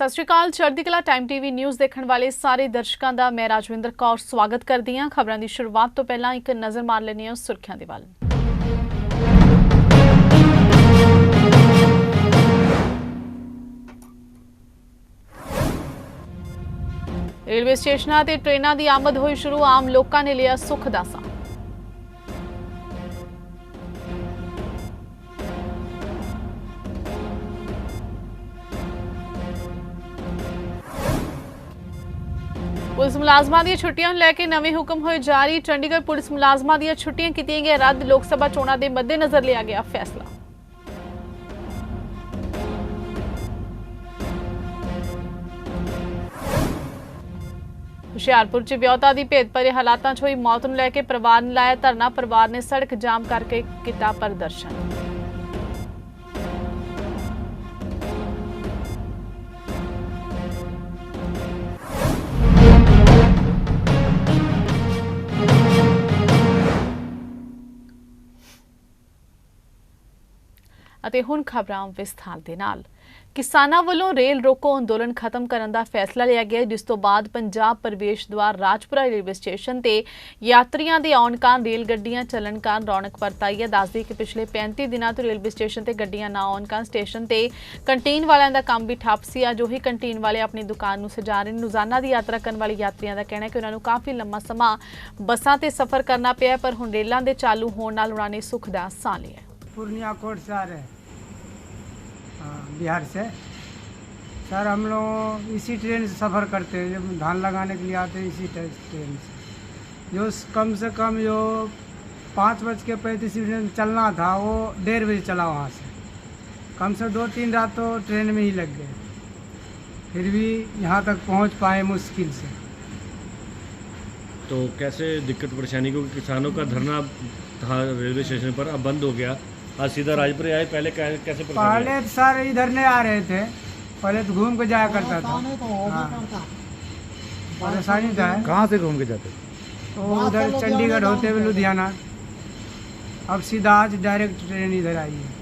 ਸਤਿ ਸ਼੍ਰੀ ਅਕਾਲ, ਚੜ੍ਹਦੀ ਕਲਾ ਟਾਈਮ ਟੀਵੀ ਨਿਊਜ਼ ਦੇਖਣ ਵਾਲੇ ਸਾਰੇ ਦਰਸ਼ਕਾਂ ਦਾ ਮੈਂ ਰਾਜਵਿੰਦਰ ਕੌਰ ਸਵਾਗਤ ਕਰਦੀ ਹਾਂ। ਖਬਰਾਂ ਦੀ ਸ਼ੁਰੂਆਤ ਤੋਂ ਪਹਿਲਾਂ ਇੱਕ ਨਜ਼ਰ ਮਾਰ ਲੈਂਦੇ ਹਾਂ ਸੁਰਖੀਆਂ ਦੇ ਵੱਲ। ਰੇਲਵੇ ਸਟੇਸ਼ਨਾਂ ਤੇ ਟ੍ਰੇਨਾਂ ਦੀ ਆਮਦ ਹੋਈ ਸ਼ੁਰੂ, ਆਮ ਲੋਕਾਂ ਨੇ ਲਿਆ ਸੁੱਖ ਦਾ ਸਾਹ। ਪੁਲਿਸ ਮੁਲਾਜ਼ਮਾਂ ਦੀਆਂ ਛੁੱਟੀਆਂ ਨੂੰ ਲੈ ਕੇ ਨਵੇਂ ਹੁਕਮ ਹੋਏ ਜਾਰੀ। ਚੰਡੀਗੜ੍ਹ ਪੁਲਿਸ ਮੁਲਾਜ਼ਮਾਂ ਦੀਆਂ ਛੁੱਟੀਆਂ ਕੀਤੀਆਂ ਗਈਆਂ। ਰੱਦ ਲੋਕ ਸਭਾ ਚੋਣਾਂ ਦੇ ਮੱਦੇਨਜ਼ਰ ਲਿਆ ਗਿਆ ਫੈਸਲਾ। ਹੁਸ਼ਿਆਰਪੁਰ ਚ ਵਿਆਹਤਾ ਦੀ ਭੇਦ ਭਰੇ ਹਾਲਾਤਾਂ 'ਚ ਹੋਈ ਮੌਤ ਨੂੰ ਲੈ ਕੇ ਪਰਿਵਾਰ ਨੇ ਲਾਇਆ ਧਰਨਾ। ਪਰਿਵਾਰ ਨੇ ਸੜਕ ਜਾਮ ਕਰਕੇ ਕੀਤਾ ਪ੍ਰਦਰਸ਼ਨ। ਅਤੇ ਹੁਣ ਖਬਰਾਂ ਵਿਸਥਾਰ ਦੇ ਨਾਲ। ਕਿਸਾਨਾਂ ਵੱਲੋਂ ਰੇਲ ਰੋਕੋ ਅੰਦੋਲਨ ਖਤਮ ਕਰਨ ਦਾ ਫੈਸਲਾ ਲਿਆ ਗਿਆ ਜਿਸ ਤੋਂ ਬਾਅਦ ਪੰਜਾਬ ਪ੍ਰਵੇਸ਼ ਦੁਆਰ ਰਾਜਪੁਰਾ ਰੇਲਵੇ ਸਟੇਸ਼ਨ ਤੇ ਯਾਤਰੀਆਂ ਦੇ ਆਉਣ ਕਾਰਨ ਰੇਲ ਗੱਡੀਆਂ ਚੱਲਣ ਕਾਰਨ ਰੌਣਕ ਵਰਤਾਈ ਹੈ। ਦੱਸਦੀ ਕਿ ਪਿਛਲੇ 35 ਦਿਨਾਂ ਤੋਂ ਰੇਲਵੇ ਸਟੇਸ਼ਨ ਤੇ ਗੱਡੀਆਂ ਨਾ ਆਉਣ ਕਾਰਨ ਸਟੇਸ਼ਨ ਤੇ ਕੰਟੀਨ ਵਾਲਿਆਂ ਦਾ ਕੰਮ ਵੀ ਠੱਪ ਸੀ। ਆ ਜੋ ਹੀ ਕੰਟੀਨ ਵਾਲੇ ਆਪਣੀ ਦੁਕਾਨ ਨੂੰ ਸਜਾ ਰਹੇ ਨੇ। ਰੋਜ਼ਾਨਾ ਦੀ ਯਾਤਰਾ ਕਰਨ ਵਾਲੇ ਯਾਤਰੀਆਂ ਦਾ ਕਹਿਣਾ ਹੈ ਕਿ ਉਹਨਾਂ ਨੂੰ ਕਾਫੀ ਲੰਮਾ ਸਮਾਂ ਬੱਸਾਂ ਤੇ ਸਫ਼ਰ ਕਰਨਾ ਪਿਆ ਪਰ ਹੁਣ ਰੇਲਾਂ ਦੇ ਚਾਲੂ ਹੋਣ ਨਾਲ ਉਹਨਾਂ ਨੇ ਸੁੱਖ ਦਾ ਸਾਹ ਲਿਆ ਪੁਰਨੀਆ ਕੋਟ ਸਾਰ बिहार से। सर, हम लोग इसी ट्रेन से सफ़र करते हैं, जब धान लगाने के लिए आते हैं, इसी ट्रेन से। जो कम से कम जो पाँच बज के पैंतीस मिनट चलना था, वो डेढ़ बजे चला वहाँ से। कम से दो तीन रात तो ट्रेन में ही लग गए। फिर भी यहाँ तक पहुँच पाए मुश्किल से। तो कैसे दिक्कत परेशानी क्योंकि किसानों का धरना था रेलवे स्टेशन पर, अब बंद हो गया। आज सीधा राजपुर आए पहले कै- कैसे परेशानी पहले तो सर इधर नहीं आ रहे थे पहले तो घूम के जाया करता था हाँ। परेशानी था कहाँ से घूम के जाते तो उधर चंडीगढ़ होते हुए लुधियाना अब सीधा आज डायरेक्ट ट्रेन इधर आई है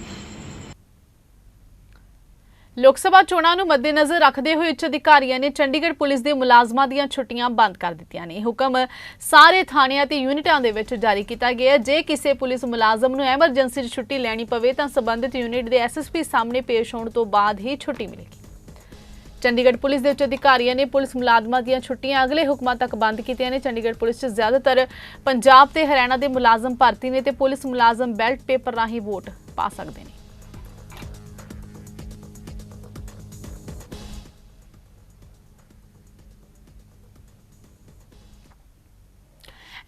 ਲੋਕ ਸਭਾ ਚੋਣਾਂ ਨੂੰ ਮੱਦੇਨਜ਼ਰ ਰੱਖਦੇ ਹੋਏ ਉੱਚ ਅਧਿਕਾਰੀਆਂ ਨੇ ਚੰਡੀਗੜ੍ਹ ਪੁਲਿਸ ਦੇ ਮੁਲਾਜ਼ਮਾਂ ਦੀਆਂ ਛੁੱਟੀਆਂ ਬੰਦ ਕਰ ਦਿੱਤੀਆਂ ਨੇ। ਇਹ ਹੁਕਮ ਸਾਰੇ ਥਾਣਿਆਂ ਤੇ ਯੂਨਿਟਾਂ ਦੇ ਵਿੱਚ ਜਾਰੀ ਕੀਤਾ ਗਿਆ ਹੈ। ਜੇ ਕਿਸੇ ਪੁਲਿਸ ਮੁਲਾਜ਼ਮ ਨੂੰ ਐਮਰਜੈਂਸੀ 'ਚ ਛੁੱਟੀ ਲੈਣੀ ਪਵੇ ਤਾਂ ਸੰਬੰਧਿਤ ਯੂਨਿਟ ਦੇ ਐਸਐਸਪੀ ਸਾਹਮਣੇ ਪੇਸ਼ ਹੋਣ ਤੋਂ ਬਾਅਦ ਹੀ ਛੁੱਟੀ ਮਿਲੇਗੀ। ਚੰਡੀਗੜ੍ਹ ਪੁਲਿਸ ਦੇ ਉੱਚ ਅਧਿਕਾਰੀਆਂ ਨੇ ਪੁਲਿਸ ਮੁਲਾਜ਼ਮਾਂ ਦੀਆਂ ਛੁੱਟੀਆਂ ਅਗਲੇ ਹੁਕਮਾਂ ਤੱਕ ਬੰਦ ਕੀਤੀਆਂ ਨੇ। ਚੰਡੀਗੜ੍ਹ ਪੁਲਿਸ 'ਚ ਜ਼ਿਆਦਾਤਰ ਪੰਜਾਬ ਤੇ ਹਰਿਆਣਾ ਦੇ ਮੁਲਾਜ਼ਮ ਭਰਤੀ ਨੇ ਤੇ ਪੁਲਿਸ ਮੁਲਾਜ਼ਮ ਬੈਲਟ ਪੇਪਰ ਰਾਹੀਂ ਵੋਟ ਪਾ ਸਕਦੇ ਨੇ।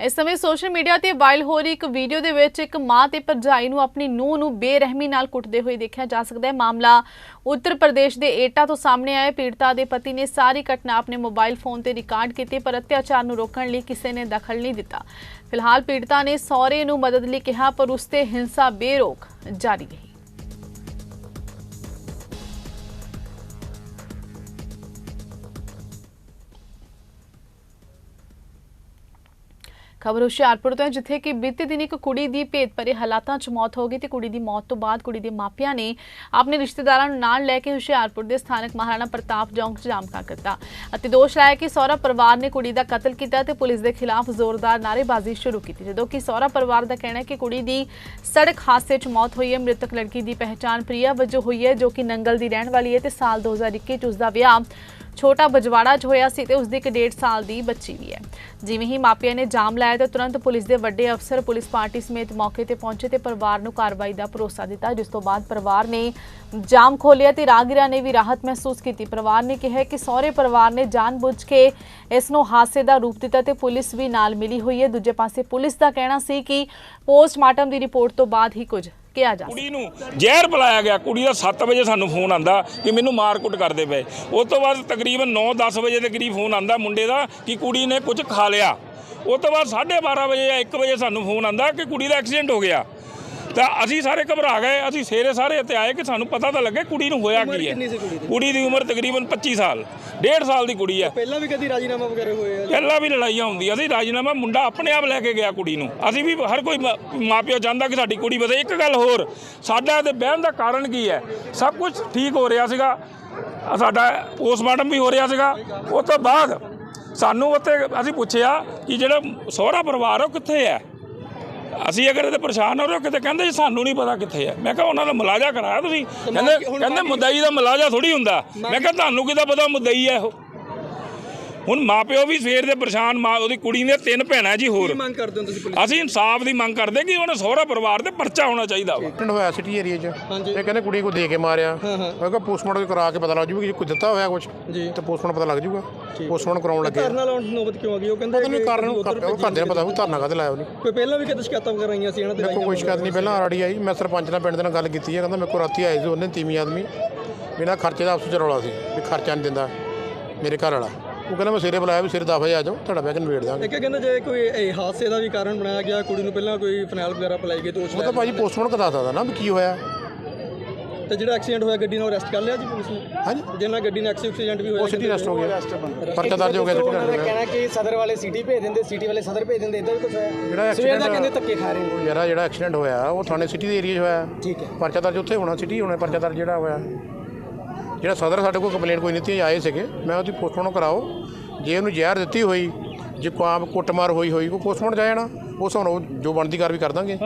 ਇਸ ਸਮੇਂ ਸੋਸ਼ਲ ਮੀਡੀਆ ਤੇ ਵਾਇਰਲ ਹੋ ਰਹੀ ਇੱਕ ਵੀਡੀਓ ਦੇ ਵਿੱਚ ਇੱਕ ਮਾਂ ਤੇ ਭਰਜਾਈ ਨੂੰ ਆਪਣੀ ਨੂੰਹ ਨੂੰ ਬੇਰਹਿਮੀ ਨਾਲ ਕੁੱਟਦੇ ਹੋਏ ਦੇਖਿਆ ਜਾ ਸਕਦਾ ਹੈ। ਮਾਮਲਾ ਉੱਤਰ ਪ੍ਰਦੇਸ਼ ਦੇ ਏਟਾ ਤੋਂ ਸਾਹਮਣੇ ਆਇਆ ਪੀੜਤਾ ਦੇ ਪਤੀ ਨੇ ਸਾਰੀ ਘਟਨਾ ਆਪਣੇ ਮੋਬਾਈਲ ਫੋਨ ਤੇ ਰਿਕਾਰਡ ਕੀਤੀ, ਪਰ ਅਤਿਆਚਾਰ ਨੂੰ ਰੋਕਣ ਲਈ ਕਿਸੇ ਨੇ ਦਖਲ ਨਹੀਂ ਦਿੱਤਾ। ਫਿਲਹਾਲ ਪੀੜਤਾ ਨੇ ਸਹੁਰੇ ਨੂੰ ਮਦਦ ਲਈ ਕਿਹਾ, ਪਰ ਉਸ ਤੇ ਹਿੰਸਾ ਬੇਰੋਕ ਜਾਰੀ ਰਹੀ। ਖਬਰ ਹੁਸ਼ਿਆਰਪੁਰ ਤੋਂ ਹੈ, ਜਿੱਥੇ ਕਿ ਬੀਤੇ ਦਿਨ ਇੱਕ ਕੁੜੀ ਦੀ ਭੇਦਭਰੇ ਹਾਲਾਤਾਂ 'ਚ ਮੌਤ ਹੋ ਗਈ ਤੇ ਕੁੜੀ ਦੀ ਮੌਤ ਤੋਂ ਬਾਅਦ ਕੁੜੀ ਦੇ ਮਾਪਿਆਂ ਨੇ ਆਪਣੇ ਰਿਸ਼ਤੇਦਾਰਾਂ ਨੂੰ ਨਾਲ ਲੈ ਕੇ ਹੁਸ਼ਿਆਰਪੁਰ ਦੇ ਸਥਾਨਕ ਮਹਾਰਾਣਾ ਪ੍ਰਤਾਪ ਚੌਂਕ 'ਚ ਜਾਮ ਕਰ ਦਿੱਤਾ ਅਤੇ ਦੋਸ਼ ਲਾਇਆ ਕਿ ਸਹੁਰਾ ਪਰਿਵਾਰ ਨੇ ਕੁੜੀ ਦਾ ਕਤਲ ਕੀਤਾ ਤੇ ਪੁਲਿਸ ਦੇ ਖਿਲਾਫ ਜ਼ੋਰਦਾਰ ਨਾਅਰੇਬਾਜ਼ੀ ਸ਼ੁਰੂ ਕੀਤੀ, ਜਦੋਂ ਕਿ ਸਹੁਰਾ ਪਰਿਵਾਰ ਦਾ ਕਹਿਣਾ ਹੈ ਕਿ ਕੁੜੀ ਦੀ ਸੜਕ ਹਾਦਸੇ 'ਚ ਮੌਤ ਹੋਈ ਹੈ। ਮ੍ਰਿਤਕ ਲੜਕੀ ਦੀ ਪਹਿਚਾਣ ਪ੍ਰਿਆ ਵਜੋਂ ਹੋਈ ਹੈ, ਜੋ ਕਿ ਨੰਗਲ ਦੀ ਰਹਿਣ ਵਾਲੀ ਹੈ ਤੇ ਸਾਲ 2021 'ਚ ਉਸ ਦਾ ਵਿਆਹ ਛੋਟਾ ਬਜਵਾੜਾ 'ਚ ਹੋਇਆ ਸੀ ਤੇ ਉਸ ਦੀ ਇੱਕ ਡੇਢ ਸਾਲ ਦੀ ਬੱਚੀ ਵੀ ਹੈ। ਜਿਵੇਂ ਹੀ ਮਾਪਿਆਂ ਨੇ ਜਾਮ ਲਾਇਆ ਤਾਂ ਤੁਰੰਤ ਪੁਲਿਸ ਦੇ ਵੱਡੇ ਅਫਸਰ, ਪੁਲਿਸ ਪਾਰਟੀ ਸਮੇਤ ਮੌਕੇ ਤੇ ਪਹੁੰਚੇ ਤੇ ਪਰਿਵਾਰ ਨੂੰ ਕਾਰਵਾਈ ਦਾ ਭਰੋਸਾ ਦਿੱਤਾ, ਜਿਸ ਤੋਂ ਬਾਅਦ ਪਰਿਵਾਰ ਨੇ ਜਾਮ ਖੋਲ੍ਹਿਆ ਤੇ ਰਾਹਗੀਰਾਂ ਨੇ ਵੀ ਰਾਹਤ ਮਹਿਸੂਸ ਕੀਤੀ। ਪਰਿਵਾਰ ਨੇ ਕਿਹਾ ਕਿ ਸਹੁਰੇ ਪਰਿਵਾਰ ਨੇ ਜਾਣਬੁੱਝ ਕੇ ਇਸ ਨੂੰ ਹਾਦਸੇ ਦਾ ਰੂਪ ਦਿੱਤਾ ਤੇ ਪੁਲਿਸ ਵੀ ਨਾਲ ਮਿਲੀ ਹੋਈ ਹੈ। ਦੂਜੇ ਪਾਸੇ ਪੁਲਿਸ ਦਾ ਕਹਿਣਾ ਸੀ ਕਿ ਪੋਸਟਮਾਰਟਮ ਦੀ ਰਿਪੋਰਟ ਤੋਂ ਬਾਅਦ ਹੀ ਕੁਝ ਕਿਹਾ ਜਾ ਕੁੜੀ ਨੂੰ ਜ਼ਹਿਰ ਪਿਲਾਇਆ ਗਿਆ। ਕੁੜੀ ਦਾ 7 ਵਜੇ ਸਾਨੂੰ ਫੋਨ ਆਂਦਾ ਕਿ ਮੈਨੂੰ ਮਾਰ-ਕੁੱਟ ਕਰਦੇ ਪਏ। ਉਸ ਤੋਂ ਬਾਅਦ ਤਕਰੀਬਨ 9-10 ਵਜੇ ਦੇ ਕਰੀਬ ਫੋਨ ਆਂਦਾ ਮੁੰਡੇ ਦਾ ਕਿ ਕੁੜੀ ਨੇ ਕੁਝ ਖਾ ਲਿਆ। ਉਸ ਤੋਂ ਬਾਅਦ 12:30 ਵਜੇ ਜਾਂ 1 ਵਜੇ ਸਾਨੂੰ ਫੋਨ ਆਂਦਾ ਕਿ ਕੁੜੀ ਦਾ ਐਕਸੀਡੈਂਟ ਹੋ ਗਿਆ। ਤਾਂ ਅਸੀਂ ਸਾਰੇ ਘਬਰਾ ਗਏ ਅਸੀਂ ਸਵੇਰੇ ਸਾਰੇ ਇੱਥੇ ਆਏ ਕਿ ਸਾਨੂੰ ਪਤਾ ਤਾਂ ਲੱਗੇ ਕੁੜੀ ਨੂੰ ਹੋਇਆ ਕੀ ਹੈ। ਕੁੜੀ ਦੀ? ਉਮਰ ਤਕਰੀਬਨ 25 ਸਾਲ 1.5 ਸਾਲ ਦੀ ਕੁੜੀ ਹੈ। ਪਹਿਲਾਂ ਵੀ ਕਦੀ ਰਾਜੀਨਾਮਾ ਵਗੈਰਾ ਹੋਏ ਆ? ਪਹਿਲਾਂ ਵੀ ਲੜਾਈਆਂ ਹੁੰਦੀਆਂ ਸੀ ਰਾਜੀਨਾਮਾ ਮੁੰਡਾ ਆਪਣੇ ਆਪ ਲੈ ਕੇ ਗਿਆ ਕੁੜੀ ਨੂੰ। ਅਸੀਂ ਵੀ ਹਰ ਕੋਈ ਮਾਪਿਓ ਚਾਹੁੰਦਾ ਕਿ ਸਾਡੀ ਕੁੜੀ ਵਧੇ ਇੱਕ ਗੱਲ ਹੋਰ ਸਾਡਾ ਤੇ ਬਹਿਣ ਦਾ ਕਾਰਨ ਕੀ ਹੈ? ਸਭ ਕੁਝ ਠੀਕ ਹੋ ਰਿਹਾ ਸੀਗਾ। ਸਾਡਾ ਪੋਸਟਮਾਰਟਮ ਵੀ ਹੋ ਰਿਹਾ ਸੀਗਾ। ਉਸ ਤੋਂ ਬਾਅਦ ਸਾਨੂੰ ਉੱਥੇ ਅਸੀਂ ਪੁੱਛਿਆ ਕਿ ਜਿਹੜਾ ਸਹੁਰਾ ਪਰਿਵਾਰ ਉਹ ਕਿੱਥੇ ਹੈ? ਅਸੀਂ ਅਗਰ ਇਹਦੇ ਪਰੇਸ਼ਾਨ ਹੋ ਰਹੇ ਹੋ ਕਿਤੇ ਕਹਿੰਦੇ ਜੀ ਸਾਨੂੰ ਨਹੀਂ ਪਤਾ ਕਿੱਥੇ ਹੈ ਮੈਂ ਕਿਹਾ ਉਹਨਾਂ ਦਾ ਮੁਲਾਜ਼ਾ ਕਰਾਇਆ ਤੁਸੀਂ। ਕਹਿੰਦੇ ਕਹਿੰਦੇ ਮੁੱਦਈ ਦਾ ਮੁਲਾਜ਼ਾ ਥੋੜੀ ਹੁੰਦਾ। ਮੈਂ ਕਿਹਾ ਤੁਹਾਨੂੰ ਕਿਦਾਂ ਪਤਾ ਮੁੱਦਈ ਹੈ ਉਹ ਹੁਣ ਮਾਪਿਓ ਵੀ ਸਵੇਰ ਦੇ ਪਰੇਸ਼ਾਨ ਮਾਂ ਉਹਦੀ ਕੁੜੀ ਨੇ ਤਿੰਨ ਭੈਣਾਂ ਜੀ ਹੋਰ। ਕੀ ਮੰਗ ਕਰਦੇ ਹੋ ਤੁਸੀਂ ਪੁਲਿਸ ਅਸੀਂ ਇਨਸਾਫ ਦੀ ਮੰਗ ਕਰਦੇ ਕਿ ਉਹਨਾਂ ਸਹੁਰਾ ਪਰਿਵਾਰ ਤੇ ਪਰਚਾ ਹੋਣਾ ਚਾਹੀਦਾ ਵਾ। ਐਕਸੀਡੈਂਟ ਹੋਇਆ ਸਿਟੀ ਏਰੀਆ 'ਚ। ਇਹ ਕਹਿੰਦੇ ਕੁੜੀ ਕੋ ਦੇ ਕੇ ਮਾਰਿਆ। ਮੈਂ ਕਿਹਾ ਪੋਸਟਮਾਰਟਮ ਕਰਾ ਕੇ ਪਤਾ ਲੱਗ ਜੂਗਾ ਕਿ ਕੋਈ ਦਿੱਤਾ ਹੋਇਆ ਕੁਝ। ਤੇ ਪੋਸਟਮਾਰਟਮ ਪਤਾ ਲੱਗ ਜੂਗਾ। ਪੋਸਟਮਾਰਟਮ ਕਰਾਉਣ ਲੱਗੇ ਧਰਨਾ ਲਾਉਣ ਦੀ ਨੌਬਤ ਕਿਉਂ ਆ ਗਈ? ਉਹ ਕਹਿੰਦੇ ਪਤਾ ਨਹੀਂ ਕਿ ਕਾਰਨ ਉਹ ਨੂੰ ਪਤਾ ਹੋਊ ਧਰਨਾ ਕਾਹਦੇ ਲਾਇਆ ਉਹਨੇ? ਕੋਈ ਪਹਿਲਾਂ ਵੀ ਕਦੇ ਸ਼ਿਕਾਇਤਾਂ ਵਗੈਰਾ ਆਈਆਂ ਸੀ ਇਹਨਾਂ ਤੇ ਕੋਈ ਸ਼ਿਕਾਇਤ ਨਹੀਂ ਪਹਿਲਾਂ ਆਰਡੀ ਆਈ ਮੈਂ ਸਰਪੰਚ ਨਾਲ ਪਿੰਡ ਦੇ ਨਾਲ ਗੱਲ ਕੀਤੀ ਹੈ ਕਹਿੰਦਾ ਮੇਰੇ ਕੋਲ ਰਾਤੀ ਆਏ ਸੀ ਉਹਨੇ ਤੀਵੀਂ ਆਦਮੀ ਬਿਨਾਂ ਖਰਚੇ ਦਾ ਆਪਸ ਚ ਰੌਲਾ ਸੀ ਵੀ ਖਰਚਾ ਨਹੀਂ ਦਿੰਦਾ ਮੇਰੇ ਘਰ ਵਾਲਾ। ਉਹ ਕਹਿੰਦਾ ਮੈਂ ਸਿਰੇ ਬੁਲਾਇਆ ਵੀ ਸਿਰੇ ਦਫਾ ਆ ਜਾਓ ਤੁਹਾਡਾ ਬਹਿ ਕੇ ਨਿਬੇੜ ਦਾਂਗੇ ਇੱਕ ਕਹਿੰਦੇ ਜੇ ਕੋਈ ਇਹ ਹਾਦਸੇ ਦਾ ਵੀ ਕਾਰਨ ਬਣਾਇਆ ਗਿਆ ਕੁੜੀ ਨੂੰ ਪਹਿਲਾਂ ਕੋਈ ਫਨੈਲ ਵਗੈਰਾ ਪਿਲਾਈ ਗਈ ਦੋਸ਼ ਉਹ ਤਾਂ ਭਾਜੀ ਪੋਸਟਮਾਰਟਮ ਕਰਾ ਸਕਦਾ ਨਾ ਵੀ ਕੀ ਹੋਇਆ। ਤੇ ਜਿਹੜਾ ਐਕਸੀਡੈਂਟ ਹੋਇਆ ਗੱਡੀ ਨਾਲ ਅਰੈਸਟ ਕਰ ਲਿਆ ਜੀ ਪੁਲਿਸ ਨੇ? ਹਾਂਜੀ। ਜਿਹਨਾਂ ਗੱਡੀ ਨਾਲ ਐਕਸੀਡੈਂਟ ਵੀ ਹੋਇਆ ਉਹ ਸਿੱਧੀ ਰੈਸਟ ਹੋ ਗਿਆ। ਪਰਚਾ ਦਰਜ ਹੋ ਗਿਆ ਉਹਨਾਂ ਨੇ ਹੋ ਗਿਆ। ਕਹਿਣਾ ਕਿ ਸਦਰ ਵਾਲੇ ਸਿਟੀ ਭੇਜ ਦਿੰਦੇ ਸਿਟੀ ਵਾਲੇ ਸਦਰ ਭੇਜ ਦਿੰਦੇ ਇਦਾਂ ਵੀ ਕੁਝ ਹੋਇਆ। ਜਿਹੜਾ ਸਵੇਰ ਦਾ ਕਹਿੰਦੇ ਧੱਕੇ ਖਾ ਰਹੇ ਨੇ ਯਾਰਾ ਜਿਹੜਾ ਐਕਸੀਡੈਂਟ ਹੋਇਆ ਉਹ ਥਾਣੇ ਸਿਟੀ ਦੇ ਏਰੀਆ 'ਚ ਹੋਇਆ। ਠੀਕ ਹੈ। ਪਰਚਾ ਦਰਜ ਉੱਥੇ ਹੋਣਾ ਸਿਟੀ ਹੋਣਾ ਪਰਚਾ ਦਰਜ ਜਿਹੜਾ ਹੋਇਆ। ਜਿਹੜਾ ਸਦਰ ਸਾਡੇ ਕੋਲ ਕੰਪਲੇਂਟ ਕੋਈ ਨਹੀਂ ਤੀ ਆਏ ਸੀਗੇ। ਮੈਂ ਉਹਦੀ ਪੋਸਟਮਾਰਟਮ ਕਰਾਓ। ਜੇ ਉਹਨੂੰ ਜ਼ਹਿਰ ਦਿੱਤੀ ਹੋਈ, ਜੇ ਕੋਈ ਆਮ ਕੁੱਟਮਾਰ ਹੋਈ ਹੋਈ, ਕੋਈ ਪੋਸਟਮਾਰਟਮ ਜਾਣਾ, ਉਸ ਹੁਣ ਜੋ ਬਣਦੀ ਕਾਰਵਾਈ ਕਰ ਦਾਂਗੇ।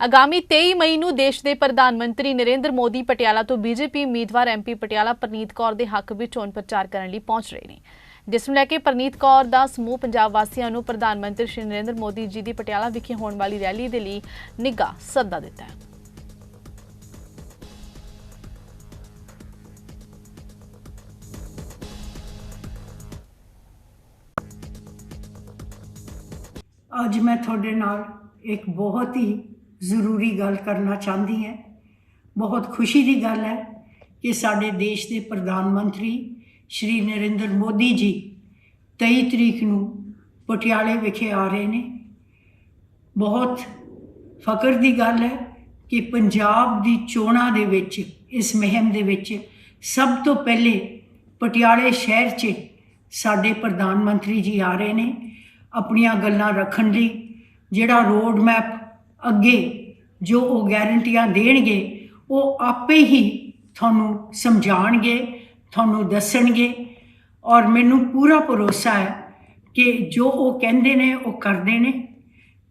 ਆਗਾਮੀ 23 ਮਈ ਨੂੰ ਦੇਸ਼ ਦੇ ਪ੍ਰਧਾਨ ਮੰਤਰੀ ਨਰਿੰਦਰ ਮੋਦੀ ਪਟਿਆਲਾ ਤੋਂ ਬੀਜੇਪੀ ਉਮੀਦਵਾਰ ਐਮਪੀ ਪਟਿਆਲਾ ਪ੍ਰਨੀਤ ਕੌਰ ਦੇ ਹੱਕ ਵਿੱਚ ਚੋਣ ਪ੍ਰਚਾਰ ਕਰਨ ਲਈ ਪਹੁੰਚ ਰਹੇ ਨੇ। ਜਿਸ ਨੂੰ ਲੈ ਕੇ ਪ੍ਰਨੀਤ ਕੌਰ ਦਾ ਸਮੂਹ ਪੰਜਾਬ ਵਾਸੀਆਂ ਨੂੰ ਪ੍ਰਧਾਨ ਮੰਤਰੀ ਸ਼੍ਰੀ ਨਰਿੰਦਰ ਮੋਦੀ ਜੀ ਦੀ ਪਟਿਆਲਾ ਵਿਖੇ ਹੋਣ ਵਾਲੀ ਰੈਲੀ ਦੇ ਲਈ ਨਿੱਘਾ ਸੱਦਾ ਦਿੱਤਾ ਹੈ। ਅੱਜ ਮੈਂ ਤੁਹਾਡੇ ਨਾਲ ਇੱਕ ਬਹੁਤ ਹੀ ਜ਼ਰੂਰੀ ਗੱਲ ਕਰਨਾ ਚਾਹੁੰਦੀ ਹਾਂ। ਬਹੁਤ ਖੁਸ਼ੀ ਦੀ ਗੱਲ ਹੈ ਕਿ ਸਾਡੇ ਦੇਸ਼ ਦੇ ਪ੍ਰਧਾਨ ਮੰਤਰੀ ਸ਼੍ਰੀ ਨਰਿੰਦਰ ਮੋਦੀ ਜੀ 23 ਤਰੀਕ ਨੂੰ ਪਟਿਆਲੇ ਵਿਖੇ ਆ ਰਹੇ ਨੇ। ਬਹੁਤ ਫਖਰ ਦੀ ਗੱਲ ਹੈ ਕਿ ਪੰਜਾਬ ਦੀ ਚੋਣਾਂ ਦੇ ਵਿੱਚ, ਇਸ ਮੁਹਿੰਮ ਦੇ ਵਿੱਚ ਸਭ ਤੋਂ ਪਹਿਲੇ ਪਟਿਆਲੇ ਸ਼ਹਿਰ 'ਚ ਸਾਡੇ ਪ੍ਰਧਾਨ ਮੰਤਰੀ ਜੀ ਆ ਰਹੇ ਨੇ। ਆਪਣੀਆਂ ਗੱਲਾਂ ਰੱਖਣ ਲਈ, ਜਿਹੜਾ ਰੋਡ ਮੈਪ ਅੱਗੇ ਜੋ ਉਹ ਗਾਰੰਟੀਆਂ ਦੇਣਗੇ, ਉਹ ਆਪੇ ਹੀ ਤੁਹਾਨੂੰ ਸਮਝਾਣਗੇ ਤੁਹਾਨੂੰ ਦੱਸਣਗੇ ਔਰ ਮੈਨੂੰ ਪੂਰਾ ਭਰੋਸਾ ਹੈ ਕਿ ਜੋ ਉਹ ਕਹਿੰਦੇ ਨੇ, ਉਹ ਕਰਦੇ ਨੇ।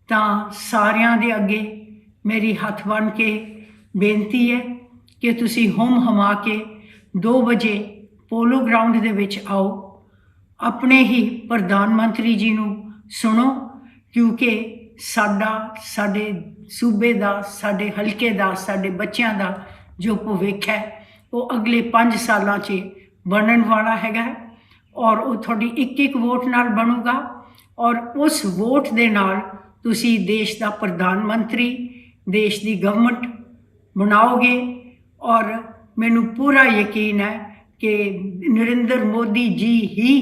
ਤਾਂ ਸਾਰਿਆਂ ਦੇ ਅੱਗੇ ਮੇਰੀ ਹੱਥ ਬਨ ਕੇ ਬੇਨਤੀ ਹੈ ਕਿ ਤੁਸੀਂ ਹੁਮ ਹਮਾ ਕੇ 2 ਵਜੇ ਪੋਲੋ ਗਰਾਊਂਡ ਦੇ ਵਿੱਚ ਆਓ। ਆਪਣੇ ਹੀ ਪ੍ਰਧਾਨ ਮੰਤਰੀ ਜੀ ਨੂੰ ਸੁਣੋ, ਕਿਉਂਕਿ ਸਾਡਾ, ਸਾਡੇ ਸੂਬੇ ਦਾ, ਸਾਡੇ ਹਲਕੇ ਦਾ, ਸਾਡੇ ਬੱਚਿਆਂ ਦਾ ਜੋ ਭਵਿੱਖ ਹੈ, ਉਹ ਅਗਲੇ 5 ਸਾਲਾਂ 'ਚ ਬਣਨ ਵਾਲਾ ਹੈਗਾ ਔਰ ਉਹ ਤੁਹਾਡੀ ਇੱਕ ਇੱਕ ਵੋਟ ਨਾਲ ਬਣੂਗਾ ਔਰ ਉਸ ਵੋਟ ਦੇ ਨਾਲ ਤੁਸੀਂ ਦੇਸ਼ ਦਾ ਪ੍ਰਧਾਨ ਮੰਤਰੀ, ਦੇਸ਼ ਦੀ ਗਵਰਨਮੈਂਟ ਬਣਾਓਗੇ ਔਰ ਮੈਨੂੰ ਪੂਰਾ ਯਕੀਨ ਹੈ ਕਿ ਨਰਿੰਦਰ ਮੋਦੀ ਜੀ ਹੀ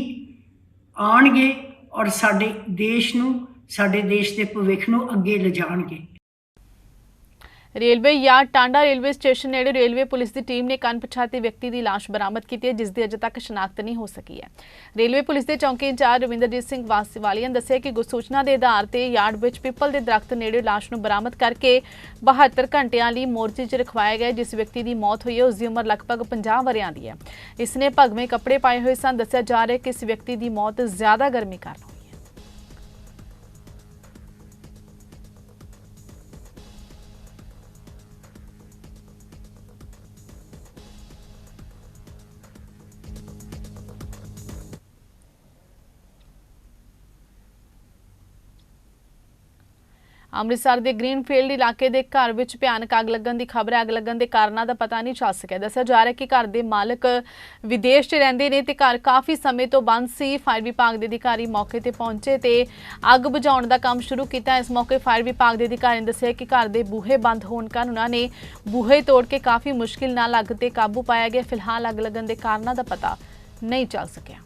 ਆਣਗੇ ਔਰ ਸਾਡੇ ਦੇਸ਼ ਨੂੰ ਸਾਡੇ ਦੇਸ਼ ਦੇ ਭਵਿੱਖ ਨੂੰ ਅੱਗੇ ਲਿਜਾਣਗੇ। Railway yard Tanda railway station ਨੇੜੇ ਰੇਲਵੇ ਪੁਲਿਸ ਦੀ ਟੀਮ ਨੇ ਅਣਪਛਾਤੇ ਵਿਅਕਤੀ ਦੀ ਲਾਸ਼ ਬਰਾਮਦ ਕੀਤੀ ਹੈ, ਜਿਸ ਦੀ ਅਜੇ ਤੱਕ ਸ਼ਨਾਖਤ ਨਹੀਂ ਹੋ ਸਕੀ ਹੈ। ਰੇਲਵੇ ਪੁਲਿਸ ਦੇ ਚੌਂਕੀ ਇੰਚਾਰਜ ਰਵਿੰਦਰਜੀਤ ਸਿੰਘ ਵਾਸੀਵਾਲੀਆ ਨੇ ਦੱਸਿਆ ਕਿ ਗੁਪਤ ਦੇ ਆਧਾਰ ਤੇ ਯਾਰਡ ਵਿੱਚ ਪਿੱਪਲ ਦੇ ਦਰਖਤ ਨੇੜੇ ਲਾਸ਼ ਨੂੰ ਬਰਾਮਦ ਕਰਕੇ 72 ਘੰਟਿਆਂ ਲਈ ਮੋਰਚੇ 'ਚ ਰਖਵਾਇਆ ਗਿਆ ਜਿਸ ਵਿਅਕਤੀ ਦੀ ਮੌਤ ਹੋਈ ਹੈ, ਉਸ ਦੀ ਉਮਰ ਲਗਭਗ 50 ਵਰਿਆਂ ਦੀ ਹੈ। ਇਸ ਨੇ ਭਗਵੇਂ ਕੱਪੜੇ ਪਾਏ ਹੋਏ ਸਨ। ਦੱਸਿਆ ਜਾ ਰਿਹਾ ਕਿ ਇਸ ਵਿਅਕਤੀ ਦੀ ਮੌਤ ਜ਼ਿਆਦਾ ਗਰਮੀ ਕਾਰਨ ਅੰਮ੍ਰਿਤਸਰ ਦੇ ਗ੍ਰੀਨਫੀਲਡ ਇਲਾਕੇ ਦੇ ਘਰ ਵਿੱਚ ਭਿਆਨਕ ਅੱਗ ਲੱਗਣ ਦੀ ਖਬਰ ਹੈ ਅੱਗ ਲੱਗਣ ਦੇ ਕਾਰਨਾਂ ਦਾ ਪਤਾ ਨਹੀਂ ਚੱਲ ਸਕਿਆ। ਦੱਸਿਆ ਜਾ ਰਿਹਾ ਕਿ ਘਰ ਦੇ ਮਾਲਕ ਵਿਦੇਸ਼ 'ਚ ਰਹਿੰਦੇ ਨੇ ਤੇ ਘਰ ਕਾਫੀ ਸਮੇਂ ਤੋਂ ਬੰਦ ਸੀ। ਫਾਇਰ ਵਿਭਾਗ ਦੇ ਅਧਿਕਾਰੀ ਮੌਕੇ ਤੇ ਪਹੁੰਚੇ ਤੇ ਅੱਗ ਬੁਝਾਉਣ ਦਾ ਕੰਮ ਸ਼ੁਰੂ ਕੀਤਾ। ਇਸ ਮੌਕੇ ਫਾਇਰ ਵਿਭਾਗ ਦੇ ਅਧਿਕਾਰੀ ਨੇ ਦੱਸਿਆ ਕਿ ਘਰ ਦੇ ਬੂਹੇ ਬੰਦ ਹੋਣ ਕਾਰਨ ਉਹਨਾਂ ਨੇ ਬੂਹੇ ਤੋੜ ਕੇ ਕਾਫੀ ਮੁਸ਼ਕਿਲ ਨਾਲ ਅੱਗ ਤੇ ਕਾਬੂ ਪਾਇਆ ਗਿਆ। ਫਿਲਹਾਲ ਅੱਗ ਲੱਗਣ ਦੇ ਕਾਰਨਾਂ ਦਾ ਪਤਾ ਨਹੀਂ ਚੱਲ ਸਕਿਆ।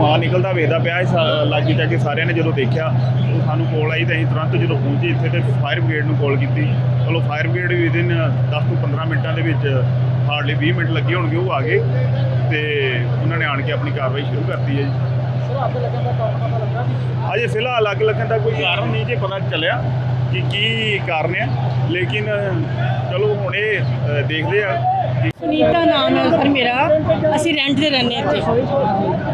ਧੂਆਂ ਨਿਕਲਦਾ ਵੇਖਦਾ ਪਿਆ ਸੀ। ਸਾ- ਲਾਗੇ ਜਾ ਕੇ ਸਾਰਿਆਂ ਨੇ ਜਦੋਂ ਦੇਖਿਆ, ਉਹ ਸਾਨੂੰ ਕੋਲ ਆਈ ਤਾਂ ਅਸੀਂ ਤੁਰੰਤ ਜਦੋਂ ਪਹੁੰਚੇ ਇੱਥੇ ਤੇ ਫਾਇਰ ਬ੍ਰਿਗੇਡ ਨੂੰ ਕਾਲ ਕੀਤੀ। ਚਲੋ ਫਾਇਰ ਬ੍ਰਿਗੇਡ ਵੀ ਦਿਨ 10 ਤੋਂ 15 ਮਿੰਟਾਂ ਦੇ ਵਿੱਚ ਹਾਰਡਲੀ 20 ਮਿੰਟ ਲੱਗੇ ਹੋਣਗੇ ਉਹ ਆ ਗਏ ਤੇ ਉਹਨਾਂ ਨੇ ਆਣ ਕੇ ਆਪਣੀ ਕਾਰਵਾਈ ਸ਼ੁਰੂ ਕਰਤੀ ਹੈ ਜੀ। ਅਜੇ ਫਿਲਹਾਲ ਅੱਗ ਲੱਗਣ ਦਾ ਕੋਈ ਕਾਰਨ ਨਹੀਂ ਜੇ ਪਤਾ ਚੱਲਿਆ ਕਿ ਕੀ ਕਾਰਨ ਹੈ, ਲੇਕਿਨ ਚਲੋ ਹੁਣ ਇਹ ਦੇਖਦੇ ਆ। ਸੁਨੀਤਾ ਨਾਮ ਹੈ ਸਰ ਮੇਰਾ। ਅਸੀਂ ਰੈਂਟ ਤੇ ਰਹਿੰਦੇ ਇੱਥੇ।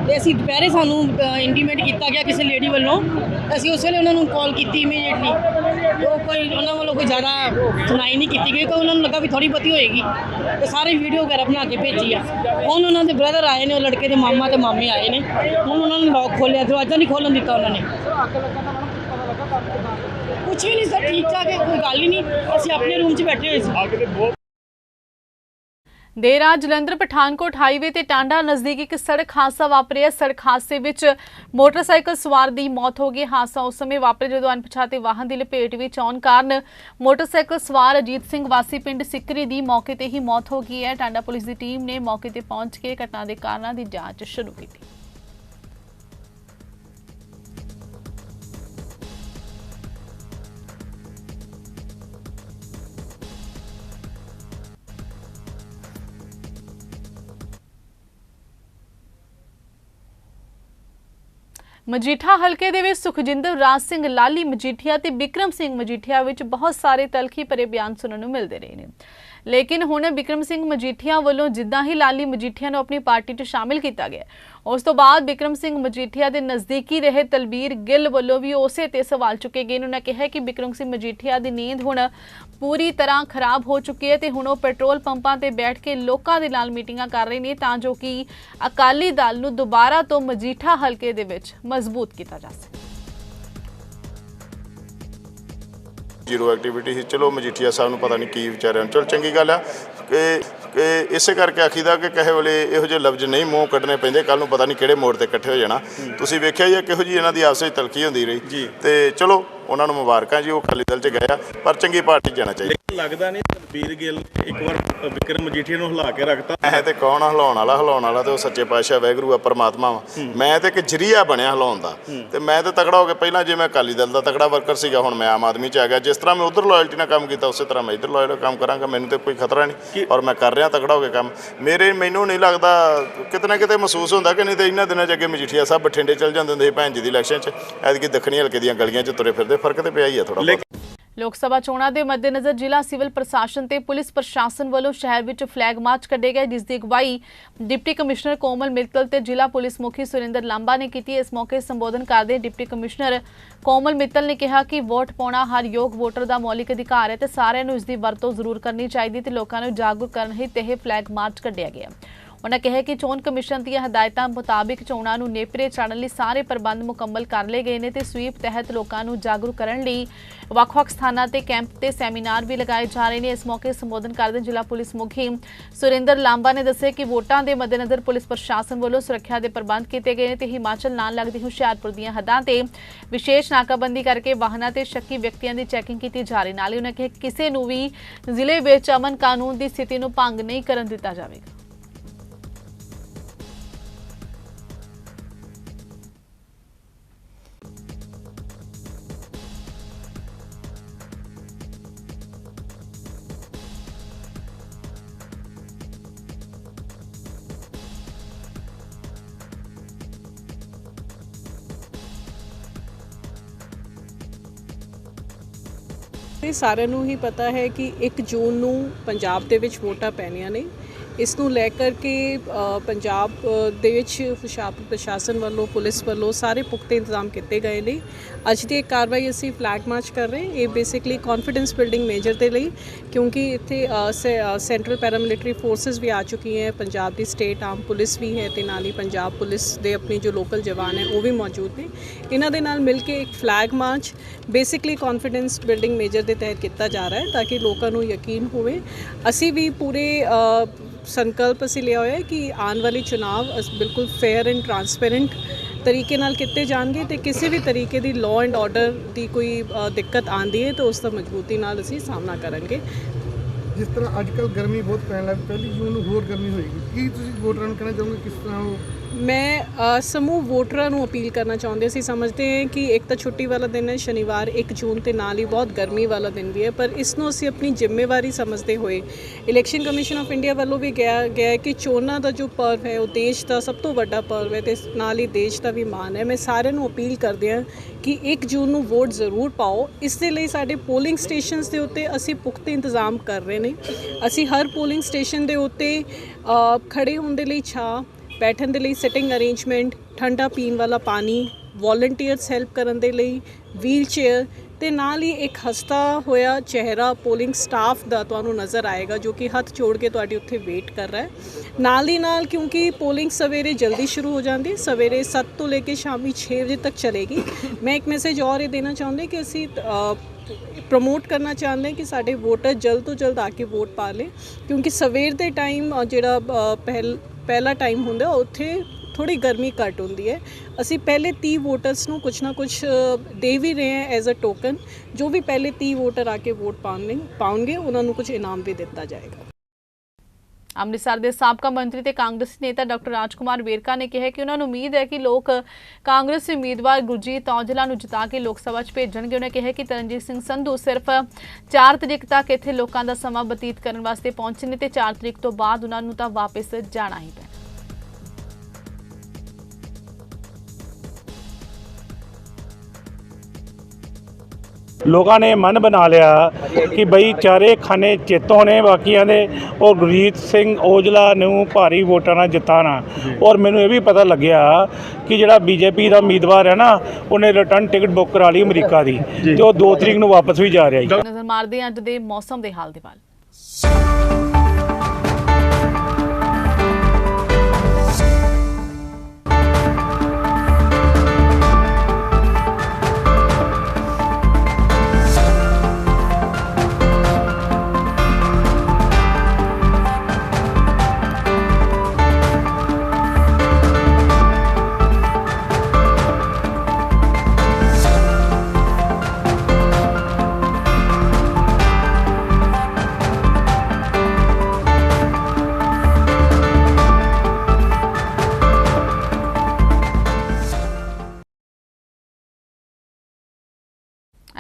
ਤੇ ਅਸੀਂ ਦੁਪਹਿਰੇ ਸਾਨੂੰ ਇੰਟੀਮੇਟ ਕੀਤਾ ਗਿਆ ਕਿਸੇ ਲੇਡੀ ਵੱਲੋਂ। ਅਸੀਂ ਉਸ ਵੇਲੇ ਉਹਨਾਂ ਨੂੰ ਕਾਲ ਕੀਤੀ ਇਮੀਡੀਏਟਲੀ ਉਹ ਕੋਈ, ਉਹਨਾਂ ਵੱਲੋਂ ਕੋਈ ਜ਼ਿਆਦਾ ਸੁਣਾਈ ਨਹੀਂ ਕੀਤੀ ਗਈ, ਕਿਉਂਕਿ ਉਹਨਾਂ ਨੂੰ ਲੱਗਾ ਵੀ ਥੋੜੀ ਬਹੁਤੀ ਹੋਏਗੀ। ਤੇ ਸਾਰੇ ਵੀਡੀਓ ਵਗੈਰਾ ਬਣਾ ਕੇ ਭੇਜੀ ਆ। ਹੁਣ ਉਹਨਾਂ ਦੇ ਬ੍ਰਦਰ ਆਏ ਨੇ, ਉਹ ਲੜਕੇ ਦੇ ਮਾਮਾ ਤੇ ਮਾਮੇ ਆਏ ਨੇ। ਹੁਣ ਉਹਨਾਂ ਨੇ ਲੌਕ ਖੋਲਿਆ ਦਰਵਾਜ਼ਾ ਨਹੀਂ ਖੋਲਣ ਦਿੱਤਾ ਉਹਨਾਂ ਨੇ। ਕੁਛ ਵੀ ਨਹੀਂ, ਸਰ ਠੀਕ ਠਾਕ ਹੈ, ਕੋਈ ਗੱਲ ਹੀ ਨਹੀਂ। ਅਸੀਂ ਆਪਣੇ ਰੂਮ 'ਚ ਬੈਠੇ ਹੋਏ ਸੀ। ਅੱਗ ਦੇ ਬਹੁਤ ਦੇਰ ਰਾਤ ਜਲੰਧਰ ਪਠਾਨਕੋਟ ਹਾਈਵੇ ਤੇ ਟਾਂਡਾ ਨਜ਼ਦੀਕ ਇੱਕ ਸੜਕ ਹਾਦਸਾ ਵਾਪਰਿਆ ਸੜਕ ਹਾਦਸੇ ਵਿੱਚ ਮੋਟਰਸਾਈਕਲ ਸਵਾਰ ਦੀ ਮੌਤ ਹੋ ਗਈ। ਹਾਦਸਾ ਉਸ ਸਮੇਂ ਵਾਪਰਿਆ ਜਦੋਂ ਅਣਪਛਾਤੇ ਵਾਹਨ ਦੀ ਲਪੇਟ ਵਿੱਚ ਆਉਣ ਕਾਰਨ ਮੋਟਰਸਾਈਕਲ ਸਵਾਰ ਅਜੀਤ ਸਿੰਘ ਵਾਸੀ ਪਿੰਡ ਸਿੱਕਰੀ ਦੀ ਮੌਕੇ ਤੇ ਹੀ ਮੌਤ ਹੋ ਗਈ ਹੈ। ਟਾਂਡਾ ਪੁਲਿਸ ਦੀ ਟੀਮ ਨੇ ਮੌਕੇ ਤੇ ਪਹੁੰਚ ਕੇ ਘਟਨਾ ਦੇ ਕਾਰਨਾਂ ਦੀ ਜਾਂਚ ਸ਼ੁਰੂ ਕੀਤੀ। ਮਜੀਠਾ ਹਲਕੇ ਦੇ ਵਿੱਚ ਸੁਖਜਿੰਦਰ ਰਾਜ ਸਿੰਘ ਲਾਲੀ ਮਜੀਠੀਆ ਤੇ ਵਿਕਰਮ ਸਿੰਘ ਮਜੀਠੀਆ ਵਿੱਚ ਬਹੁਤ ਸਾਰੇ ਤਲਖੀ ਭਰੇ ਬਿਆਨ ਸੁਣਨ ਨੂੰ ਮਿਲਦੇ ਰਹੇ ਨੇ। ਲੇਕਿਨ ਹੁਣ ਵਿਕਰਮ ਸਿੰਘ ਮਜੀਠੀਆ ਵੱਲੋਂ ਜਿੱਦਾਂ ਹੀ ਲਾਲੀ ਮਜੀਠੀਆ ਨੂੰ ਆਪਣੀ ਪਾਰਟੀ 'ਚ ਸ਼ਾਮਿਲ ਕੀਤਾ ਗਿਆ, ਉਸ ਤੋਂ ਬਾਅਦ ਵਿਕਰਮ ਸਿੰਘ ਮਜੀਠੀਆ ਦੇ ਨਜ਼ਦੀਕੀ ਰਹੇ ਤਲਬੀਰ ਗਿੱਲ ਵੱਲੋਂ ਵੀ ਉਸੇ ਤੇ ਸਵਾਲ ਚੁੱਕੇ ਗਏ। ਨੇ ਉਹਨਾਂ ਕਿਹਾ ਕਿ ਵਿਕਰਮ ਸਿੰਘ ਮਜੀਠੀਆ ਦੀ ਨੀਂਦ ਹੁਣ ਪੂਰੀ ਤਰ੍ਹਾਂ ਖਰਾਬ ਹੋ ਚੁੱਕੀ ਹੈ ਤੇ ਹੁਣ ਉਹ ਪੈਟਰੋਲ ਪੰਪਾਂ ਤੇ ਬੈਠ ਕੇ ਲੋਕਾਂ ਦੇ ਨਾਲ ਮੀਟਿੰਗਾਂ ਕਰ ਰਹੇ ਨੇ ਤਾਂ ਜੋ ਕਿ ਅਕਾਲੀ ਦਲ ਨੂੰ ਦੁਬਾਰਾ ਤੋਂ ਮਜੀਠਾ ਹਲਕੇ ਦੇ ਵਿੱਚ ਮਜ਼ਬੂਤ ਕੀਤਾ ਜਾ ਸਕੇ। ਜ਼ੀਰੋ ਐਕਟੀਵਿਟੀ ਸੀ। ਚਲੋ ਮਜੀਠੀਆ ਸਾਹਿਬ ਨੂੰ ਪਤਾ ਨਹੀਂ ਕੀ ਵਿਚਾਰਿਆਂ ਚਲੋ ਚੰਗੀ ਗੱਲ ਆ। ਕਿ ਇਸੇ ਕਰਕੇ ਆਖੀਦਾ ਕਿ ਕਹੇ ਵੇਲੇ ਇਹੋ ਜਿਹੇ ਲਫ਼ਜ਼ ਨਹੀਂ ਮੂੰਹ ਕੱਢਣੇ ਪੈਂਦੇ। ਕੱਲ ਨੂੰ ਪਤਾ ਨਹੀਂ ਕਿਹੜੇ ਮੋੜ ਤੇ ਇਕੱਠੇ ਹੋ ਜਾਣਾ। ਤੁਸੀਂ ਵੇਖਿਆ ਹੀ ਆ ਕਿਹੋ ਜੀ ਇਹਨਾਂ ਦੀ ਆਪਸ ਵਿੱਚ ਤਲਖੀ ਹੁੰਦੀ ਰਹੀ। ਤੇ ਚਲੋ ਉਹਨਾਂ ਨੂੰ ਮੁਬਾਰਕਾਂ ਜੀ ਉਹ ਅਕਾਲੀ ਦਲ ਚ ਗਏ ਆ ਪਰ ਚੰਗੀ ਪਾਰਟੀ 'ਚ ਜਾਣਾ ਚਾਹੀਦਾ। ਲੱਗਦਾ ਨਹੀਂ ਤਲਬੀਰ ਗਿੱਲ ਇੱਕ ਵਾਰ ਵਿਕਰਮ ਮਜੀਠੀਆ ਨੂੰ ਹਿਲਾ ਕੇ ਰੱਖਤਾ। ਮੈਂ ਤੇ ਕੌਣ ਹਿਲਾਉਣ ਵਾਲਾ ਹਿਲਾਉਣ ਵਾਲਾ ਤੇ ਉਹ ਸੱਚੇ ਪਾਤਸ਼ਾਹ ਵੈਗਰੂ ਆ ਪਰਮਾਤਮਾ ਵਾ। ਮੈਂ ਤੇ ਇੱਕ ਜਰੀਆ ਬਣਿਆ ਹਿਲਾਉਣ ਦਾ। ਤੇ ਮੈਂ ਤੇ ਤਕੜਾ ਹੋ ਕੇ ਪਹਿਲਾਂ ਜੇ ਮੈਂ ਅਕਾਲੀ ਦਲ ਦਾ ਤਕੜਾ ਵਰਕਰ ਸੀਗਾ ਹੁਣ ਮੈਂ ਆਮ ਆਦਮੀ ਚ ਆ ਗਿਆ। ਜਿਸ ਤਰ੍ਹਾਂ ਮੈਂ ਉਧਰ ਲਾਇਲਟੀ ਨਾਲ ਕੰਮ ਕੀਤਾ ਉਸੇ ਤਰ੍ਹਾਂ ਮੈਂ ਇੱਧਰ ਲਾਇਲ ਕੰਮ ਕਰਾਂਗਾ। ਮੈਨੂੰ ਤੇ ਕੋਈ ਖਤਰਾ ਨਹੀਂ ਔਰ ਮੈਂ ਕਰ ਰਿਹਾ ਤਕੜਾ ਹੋ ਕੇ ਕੰਮ। ਮੇਰੇ ਮੈਨੂੰ ਨਹੀਂ ਲੱਗਦਾ ਕਿਤੇ ਨਾ ਕਿਤੇ ਮਹਿਸੂਸ ਹੁੰਦਾ ਕਿ ਨਹੀਂ ਤੇ ਇਹਨਾਂ ਦਿਨਾਂ ਚ ਅੱਗੇ ਮਜੀਠੀਆ ਸਾਹਿਬ ਬਠਿੰਡੇ ਚਲ ਜਾਂਦੇ ਹੁੰਦੇ ਸੀ ਭੈਣ ਜੀ ਦੀ ਇਲੈਕਸ਼ਨ ਚ। ਐਤਕੀ ਦੱਖਣੀ ਹਲਕੇ ਦੀਆਂ ਗਲੀਆਂ ਚ ਤੁਰੇ ਫਿਰਦੇ ਫ਼ਰਕ ਤੇ ਪਿਆ ਹੀ ਆ ਥੋੜਾ ਬਹੁਤ। ਲੋਕ ਸਭਾ ਚੋਣਾਂ ਦੇ ਮੱਦੇਨਜ਼ਰ ਜ਼ਿਲ੍ਹਾ ਸਿਵਲ ਪ੍ਰਸ਼ਾਸਨ ਤੇ ਪੁਲਿਸ ਪ੍ਰਸ਼ਾਸਨ ਵੱਲੋਂ ਸ਼ਹਿਰ ਵਿੱਚ ਫਲੈਗ ਮਾਰਚ ਕੱਢੇ ਗਏ ਜਿਸ ਦੀ ਅਗਵਾਈ ਡਿਪਟੀ ਕਮਿਸ਼ਨਰ ਕੋਮਲ ਮਿੱਤਲ ਤੇ ਜ਼ਿਲ੍ਹਾ ਪੁਲਿਸ ਮੁਖੀ ਸੁਰਿੰਦਰ ਲਾਂਬਾ ਨੇ ਕੀਤੀ। ਇਸ ਮੌਕੇ ਸੰਬੋਧਨ ਕਰਦੇ ਡਿਪਟੀ ਕਮਿਸ਼ਨਰ ਕੋਮਲ ਮਿੱਤਲ ਨੇ ਕਿਹਾ ਕਿ ਵੋਟ ਪਾਉਣਾ ਹਰ ਯੋਗ ਵੋਟਰ ਦਾ ਮੌਲਿਕ ਅਧਿਕਾਰ ਹੈ ਤੇ ਸਾਰਿਆਂ ਨੂੰ ਇਸ ਦੀ ਵਰਤੋਂ ਜ਼ਰੂਰ ਕਰਨੀ ਚਾਹੀਦੀ ਤੇ ਲੋਕਾਂ ਨੂੰ ਜਾਗਰੂਕ ਕਰਨ ਹਿੱਤ ਇਹ ਫਲੈਗ ਮਾਰਚ ਕੱਢਿਆ ਗਿਆ। ਉਹਨਾਂ ਕਿਹਾ ਕਿ ਚੋਣ ਕਮਿਸ਼ਨ ਦੀਆਂ ਹਦਾਇਤਾਂ ਮੁਤਾਬਿਕ ਚੋਣਾਂ ਨੂੰ ਨੇਪਰੇ ਚਾੜਨ ਲਈ ਸਾਰੇ ਪ੍ਰਬੰਧ ਮੁਕੰਮਲ ਕਰ ਲਏ ਗਏ ਨੇ ਤੇ ਸਵੀਪ ਤਹਿਤ ਲੋਕਾਂ ਨੂੰ ਜਾਗਰੂਕ ਕਰਨ ਲਈ ਵੱਖ-ਵੱਖ ਸਥਾਨਾਂ ਤੇ ਕੈਂਪ ਤੇ ਸੈਮੀਨਾਰ ਵੀ ਲਗਾਏ ਜਾ ਰਹੇ ਨੇ। ਇਸ ਮੌਕੇ ਸੰਬੋਧਨ ਕਰਦੇ ਜ਼ਿਲ੍ਹਾ ਪੁਲਿਸ ਮੁਖੀ ਸੁਰਿੰਦਰ ਲਾਂਬਾ ਨੇ ਦੱਸਿਆ ਕਿ ਵੋਟਾਂ ਦੇ ਮੱਦੇਨਜ਼ਰ ਪੁਲਿਸ ਪ੍ਰਸ਼ਾਸਨ ਵੱਲੋਂ ਸੁਰੱਖਿਆ ਦੇ ਪ੍ਰਬੰਧ ਕੀਤੇ ਗਏ ਨੇ ਤੇ ਹਿਮਾਚਲ ਨਾਲ ਲੱਗਦੀ ਹੁਸ਼ਿਆਰਪੁਰ ਦੀਆਂ ਹੱਦਾਂ ਤੇ ਵਿਸ਼ੇਸ਼ ਨਾਕਾਬੰਦੀ ਕਰਕੇ ਵਾਹਨਾਂ ਤੇ ਸ਼ੱਕੀ ਵਿਅਕਤੀਆਂ ਦੀ ਚੈਕਿੰਗ ਕੀਤੀ ਜਾ ਰਹੀ। ਨਾਲ ਹੀ ਉਹਨਾਂ ਕਿਹਾ ਕਿਸੇ ਨੂੰ ਵੀ ਜ਼ਿਲ੍ਹੇ ਵਿੱਚ ਅਮਨ ਕਾਨੂੰਨ ਦੀ ਸਥਿਤੀ ਨੂੰ ਭੰਗ ਨਹੀਂ ਕਰਨ ਦਿੱਤਾ ਜਾਵੇਗਾ। ਇਹ ਸਾਰਿਆਂ ਨੂੰ ਹੀ ਪਤਾ ਹੈ ਕਿ 1 ਜੂਨ ਨੂੰ ਪੰਜਾਬ ਦੇ ਵਿੱਚ ਵੋਟਾਂ ਪੈਣੀਆਂ ਨੇ। ਇਸ ਨੂੰ ਲੈ ਕਰਕੇ ਪੰਜਾਬ ਦੇ ਵਿੱਚ ਹੁਸ਼ਿਆਰਪੁਰ ਪ੍ਰਸ਼ਾਸਨ ਵੱਲੋਂ, ਪੁਲਿਸ ਵੱਲੋਂ ਸਾਰੇ ਪੁਖਤੇ ਇੰਤਜ਼ਾਮ ਕੀਤੇ ਗਏ ਨੇ। ਅੱਜ ਦੀ ਇੱਕ ਕਾਰਵਾਈ ਅਸੀਂ ਫਲੈਗ ਮਾਰਚ ਕਰ ਰਹੇ ਇਹ ਬੇਸਿਕਲੀ ਕੌਨਫੀਡੈਂਸ ਬਿਲਡਿੰਗ ਮੇਜਰ ਦੇ ਲਈ, ਕਿਉਂਕਿ ਇੱਥੇ ਸੈਂਟਰਲ ਪੈਰਾਮਿਲਟਰੀ ਫੋਰਸਸ ਵੀ ਆ ਚੁੱਕੀ ਹੈ। ਪੰਜਾਬ ਦੀ ਸਟੇਟ ਆਰਮ ਪੁਲਿਸ ਵੀ ਹੈ ਤੇ ਨਾਲ ਹੀ ਪੰਜਾਬ ਪੁਲਿਸ ਦੇ ਆਪਣੀ ਜੋ ਲੋਕਲ ਜਵਾਨ ਹੈ, ਉਹ ਵੀ ਮੌਜੂਦ ਨੇ। ਇਹਨਾਂ ਦੇ ਨਾਲ ਮਿਲ ਕੇ ਇੱਕ flag march basically confidence building measure ਦੇ ਤਹਿਤ ਕੀਤਾ ਜਾ ਰਿਹਾ ਹੈ, ਤਾਂ ਕਿ ਲੋਕਾਂ ਨੂੰ ਯਕੀਨ ਹੋਵੇ। ਅਸੀਂ ਵੀ ਪੂਰੇ ਸੰਕਲਪ ਅਸੀਂ ਲਿਆ ਹੋਇਆ ਹੈ ਕਿ ਆਉਣ ਵਾਲੇ ਚੁਣਾਵ ਅਸ- ਬਿਲਕੁਲ ਫੇਅਰ ਐਂਡ ਟਰਾਂਸਪੇਰੈਂਟ ਤਰੀਕੇ ਨਾਲ ਕੀਤੇ ਜਾਣਗੇ ਤੇ ਕਿਸੇ ਵੀ ਤਰੀਕੇ ਦੀ ਲਾਅ ਐਂਡ ਆਰਡਰ ਦੀ ਕੋਈ ਦਿੱਕਤ ਆਂਦੀ ਹੈ ਤਾਂ ਉਸ ਦਾ ਮਜ਼ਬੂਤੀ ਨਾਲ ਅਸੀਂ ਸਾਹਮਣਾ ਕਰਾਂਗੇ। ਜਿਸ ਤਰ੍ਹਾਂ ਅੱਜ ਕੱਲ ਗਰਮੀ ਬਹੁਤ ਪੈਣ ਲੱਗ ਪਹਿਲੀ ਜੂਨ ਨੂੰ ਹੋਰ ਗਰਮੀ ਹੋਏਗੀ। ਕੀ ਤੁਸੀਂ ਵੋਟਰਾਂ ਨੂੰ ਕਹਿਣਾ ਚਾਹੋਗੇ? ਕਿਸ ਤਰ੍ਹਾਂ ਉਹ ਮੈਂ ਸਮੂਹ ਵੋਟਰਾਂ ਨੂੰ ਅਪੀਲ ਕਰਨਾ ਚਾਹੁੰਦੇ ਅਸੀਂ ਸਮਝਦੇ ਹਾਂ ਕਿ ਇੱਕ ਤਾਂ ਛੁੱਟੀ ਵਾਲਾ ਦਿਨ ਹੈ ਸ਼ਨੀਵਾਰ 1 ਜੂਨ ਤੇ ਨਾਲ ਹੀ ਬਹੁਤ ਗਰਮੀ ਵਾਲਾ ਦਿਨ ਵੀ ਹੈ ਪਰ ਇਸ ਨੂੰ ਅਸੀਂ ਆਪਣੀ ਜ਼ਿੰਮੇਵਾਰੀ ਸਮਝਦੇ ਹੋਏ ਇਲੈਕਸ਼ਨ ਕਮਿਸ਼ਨ ਆਫ ਇੰਡੀਆ ਵੱਲੋਂ ਵੀ ਕਿਹਾ ਗਿਆ ਕਿ ਚੋਣਾਂ ਦਾ ਜੋ ਪਰਵ ਹੈ ਉਹ ਦੇਸ਼ ਦਾ ਸਭ ਤੋਂ ਵੱਡਾ ਪਰਵ ਹੈ ਤੇ ਨਾਲ ਹੀ ਦੇਸ਼ ਦਾ ਵੀ ਮਾਣ ਹੈ। ਮੈਂ ਸਾਰਿਆਂ ਨੂੰ ਅਪੀਲ ਕਰਦੇ ਹਾਂ ਕਿ 1 ਜੂਨ ਨੂੰ ਵੋਟ ਜ਼ਰੂਰ ਪਾਓ। ਇਸ ਦੇ ਲਈ ਸਾਡੇ ਪੋਲਿੰਗ ਸਟੇਸ਼ਨਸ ਦੇ ਉੱਤੇ ਅਸੀਂ ਪੁਖਤੇ ਇੰਤਜ਼ਾਮ ਕਰ ਰਹੇ ਨੇ। ਅਸੀਂ ਹਰ ਪੋਲਿੰਗ ਸਟੇਸ਼ਨ ਦੇ ਉੱਤੇ ਅ, ਖੜੇ ਹੋਣ ਦੇ ਲਈ ਛਾਂ ਬੈਠਣ ਦੇ ਲਈ ਸਿਟਿੰਗ ਅਰੇਂਜਮੈਂਟ ਠੰਡਾ ਪੀਣ ਵਾਲਾ ਪਾਣੀ ਵੋਲੰਟੀਅਰਸ ਹੈਲਪ ਕਰਨ ਦੇ ਲਈ ਵੀਲ ਚੇਅਰ ਤੇ ਨਾਲ ਹੀ ਇੱਕ ਹਸਤਾ ਹੋਇਆ ਚਿਹਰਾ ਪੋਲਿੰਗ ਸਟਾਫ ਦਾ ਤੁਹਾਨੂੰ ਨਜ਼ਰ ਆਏਗਾ ਜੋ ਕਿ ਹੱਥ ਜੋੜ ਕੇ ਤੁਹਾਡੀ ਉੱਥੇ ਵੇਟ ਕਰ ਰਿਹਾ ਹੈ। ਨਾਲ ਹੀ ਨਾਲ ਕਿਉਂਕਿ ਪੋਲਿੰਗ ਸਵੇਰੇ ਜਲਦੀ ਸ਼ੁਰੂ ਹੋ ਜਾਂਦੀ ਹੈ ਸਵੇਰੇ 7 ਤੋਂ ਲੈ ਕੇ ਸ਼ਾਮੀ 6 ਵਜੇ ਤੱਕ ਚਲੇਗੀ। ਮੈਂ ਇੱਕ ਮੈਸੇਜ ਔਰ ਇਹ ਦੇਣਾ ਚਾਹੁੰਦੀ ਕਿ ਅਸੀਂ ਪ੍ਰਮੋਟ ਕਰਨਾ ਚਾਹੁੰਦੇ ਹਾਂ ਕਿ ਸਾਡੇ ਵੋਟਰ ਜਲਦ ਤੋਂ ਜਲਦ ਆ ਕੇ ਵੋਟ ਪਾ ਲੇ ਕਿਉਂਕਿ ਸਵੇਰ ਦੇ ਟਾਈਮ ਜਿਹੜਾ ਪਹਿਲ ਪਹਿਲਾ ਟਾਈਮ ਹੁੰਦਾ ਉੱਥੇ ਥੋੜੀ ਗਰਮੀ ਘੱਟ ਹੁੰਦੀ ਹੈ। ਅਸੀਂ ਪਹਿਲੇ 30 ਵੋਟਰਸ ਨੂੰ ਕੁਛ ਨਾ ਕੁਛ ਦੇ ਵੀ ਰਹੇ ਹਾਂ ਐਜ਼ ਅ ਟੋਕਨ ਜੋ ਵੀ ਪਹਿਲੇ 30 ਵੋਟਰ ਆ ਕੇ ਵੋਟ ਪਾਉਣਗੇ ਪਾਉਣਗੇ, ਉਹਨਾਂ ਨੂੰ ਕੁਝ ਇਨਾਮ ਵੀ ਦਿੱਤਾ ਜਾਏਗਾ। ਅੰਮ੍ਰਿਤਸਰ ਦੇ ਸਾਬਕਾ ਮੰਤਰੀ ਤੇ ਕਾਂਗਰਸੀ ਨੇਤਾ ਡਾਕਟਰ ਰਾਜਕੁਮਾਰ ਵੇਰਕਾ ਨੇ ਕਿਹਾ ਕਿ ਉਹਨਾਂ ਨੂੰ ਉਮੀਦ ਹੈ ਕਿ ਲੋਕ ਕਾਂਗਰਸੀ ਉਮੀਦਵਾਰ ਗੁਰਜੀਤ ਔਜਲਾ ਨੂੰ ਜਿਤਾ ਕੇ ਲੋਕ ਸਭਾ 'ਚ ਭੇਜਣਗੇ। ਉਹਨਾਂ ਕਿਹਾ ਕਿ ਤਰਨਜੀਤ ਸਿੰਘ ਸੰਧੂ ਸਿਰਫ 4 ਤਰੀਕ ਤੱਕ ਇੱਥੇ ਲੋਕਾਂ ਦਾ ਸਮਾਂ ਬਤੀਤ ਕਰਨ ਵਾਸਤੇ ਪਹੁੰਚੇ ਨੇ ਤੇ 4 ਤਰੀਕ ਤੋਂ ਬਾਅਦ ਉਹਨਾਂ ਨੂੰ ਤਾਂ ਵਾਪਸ ਜਾਣਾ ਹੀ ਪੈਣਾ। ਲੋਕਾਂ ਨੇ ਮਨ ਬਣਾ ਲਿਆ ਕਿ ਬਈ ਚਾਰੇ ਖਾਨੇ ਚੇਤੋਂ ਨੇ ਬਾਕੀਆਂ ਦੇ। ਉਹ ਗੁਰਜੀਤ ਸਿੰਘ ਔਜਲਾ ਨੂੰ ਭਾਰੀ ਵੋਟਾਂ ਨਾਲ ਜਿਤਾਣਾ। ਔਰ ਮੈਨੂੰ ਇਹ ਵੀ ਪਤਾ ਲੱਗਿਆ ਕਿ ਜਿਹੜਾ ਬੀਜੇਪੀ ਦਾ ਉਮੀਦਵਾਰ ਹੈ ਨਾ ਉਹਨੇ ਰਿਟਰਨ ਟਿਕਟ ਬੁੱਕ ਕਰਾ ਲਈ ਅਮਰੀਕਾ ਦੀ ਤੇ ਉਹ 2 ਤਰੀਕ ਨੂੰ ਵਾਪਸ ਵੀ ਜਾ ਰਿਹਾ ਜੀ। ਨਜ਼ਰ ਮਾਰਦੇ ਹਾਂ ਅੱਜ ਦੇ ਮੌਸਮ ਦੇ ਹਾਲ ਦੇ ਵੱਲ।